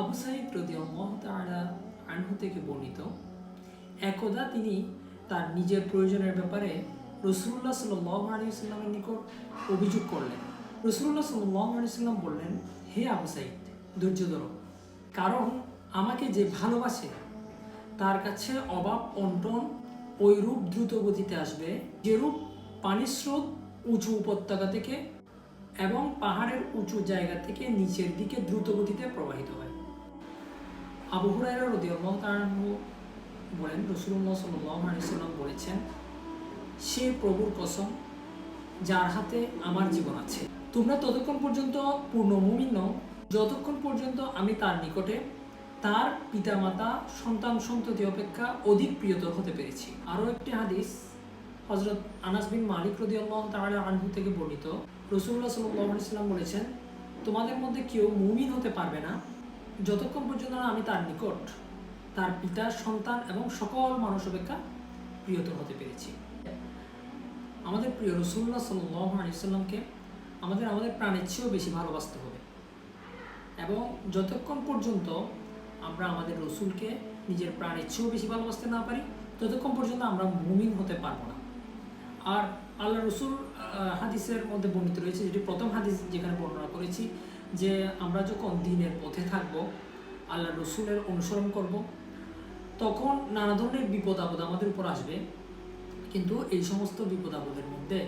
আবু সাইদ রদিয়াল্লাহ তাআলা আনহু থেকে বর্ণিত, একদা তিনি তার নিজের প্রয়োজনের ব্যাপারে রসুল্লাহ সাল্লাহ আলী সাল্লামের নিকট অভিযোগ করলেন। রসুল্লাহ সাল্লাহ আলী সাল্লাম বললেন, হে আবু সাইদ, ধৈর্য ধরো। কারণ আমাকে যে ভালোবাসে, তার কাছে অভাব অন্টন ওই রূপ দ্রুত গতিতে আসবে, যেরূপ পানির স্রোত উঁচু উপত্যকা থেকে এবং পাহাড়ের উঁচু জায়গা থেকে নিচের দিকে দ্রুত গতিতে প্রবাহিত হয়। আবু হুরায়রা রাদিয়াল্লাহু তাআলা আনহু বলেন, রাসূলুল্লাহ সাল্লাল্লাহু আলাইহি সাল্লাম বলেছেন, সে প্রভুর কসম যার হাতে আমার জীবন আছে। তোমরা ততক্ষণ পর্যন্ত পূর্ণ মুমিন নও, যতক্ষণ পর্যন্ত আমি তার নিকটে তার পিতামাতা, সন্তান সন্ততি অপেক্ষা অধিক প্রিয়তর হতে পেরেছি। আরও একটি হাদিস হজরত আনাস বিন মালিক রদি আল্লাহ তাআলা আনহু থেকে বর্ণিত। রসুল্লাহ সাল্লাম বলেছেন, তোমাদের মধ্যে কেউ মুমিন হতে পারবে না যতক্ষণ পর্যন্ত না আমি তার নিকট তার পিতা সন্তান এবং সকল মানুষ অপেক্ষা প্রিয়তর হতে পেরেছি। আমাদের প্রিয় রসুল্লাহ সাল্লাহ আমাদের আমাদের প্রাণের চেয়েও বেশি ভালোবাসতে হবে। এবং যতক্ষণ পর্যন্ত আমরা আমাদের রসুলকে নিজের প্রাণের চেয়েও বেশি ভালোবাসতে না পারি, ততক্ষণ পর্যন্ত আমরা মুমিন হতে পারব না। আর আল্লাহ রসুল হাদিসের মধ্যে বর্ণিত রয়েছে, যেটি প্রথম হাদিস যেখানে বর্ণনা করেছি যে আমরা যখন দিনের পথে থাকব, আল্লাহ রসুলের অনুসরণ করব, তখন নানা ধরনের বিপদ আপদ আমাদের উপর আসবে। কিন্তু এই সমস্ত বিপদ আপদের মধ্যে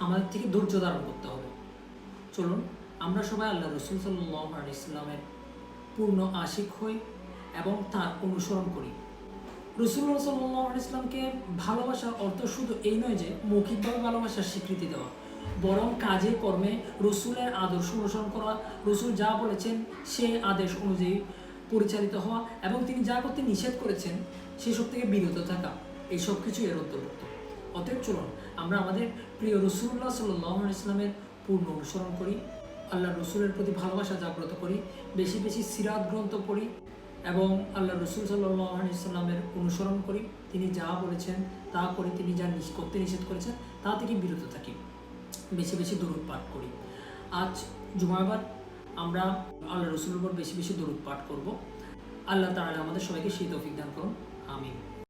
আমাদের থেকে ধৈর্য ধারণ করতে হবে। চলুন, আমরা সবাই আল্লাহ রসুল সাল্লাহ ইসলামের পূর্ণ আশিক হই এবং তার অনুসরণ করি। রসুল্লাহ সাল্লাহ ইসলামকে ভালোবাসার অর্থ শুধু এই নয় যে, মৌখিকভাবে ভালোবাসার স্বীকৃতি দেওয়া। বরং কাজে, কর্মে রসুলের আদর্শ অনুসরণ করা। রসুল যা বলেছেন সেই আদেশ অনুযায়ী পরিচালিত হওয়া এবং তিনি যা করতে নিষেধ করেছেন সেসব থেকে বিরত থাকা। এই সব কিছু এর অন্তর্ভুক্ত। অতএব চলুন, আমরা আমাদের প্রিয় রসুল্লাহ সাল্লাহ ইসলামের পূর্ণ অনুসরণ করি আল্লাহ রসুলের প্রতি ভালোবাসা জাগ্রত করি, বেশি বেশি সিরাত গ্রন্থ পড়ি এবং আল্লাহ রসুল সাল্লাহ ইসলামের অনুসরণ করি। তিনি যা বলেছেন, তা করি তিনি যা করতে নিষেধ করেছেন, তা থেকে বিরত থাকি। বেশি বেশি দরুদ পাঠ করি। আজ জুমাবার আমরা আল্লাহ রসুলের উপর বেশি বেশি দরুদ পাঠ করব। আল্লাহ তাআলা আমাদের সবাইকে সেই তৌফিক দান করুন। আমিন।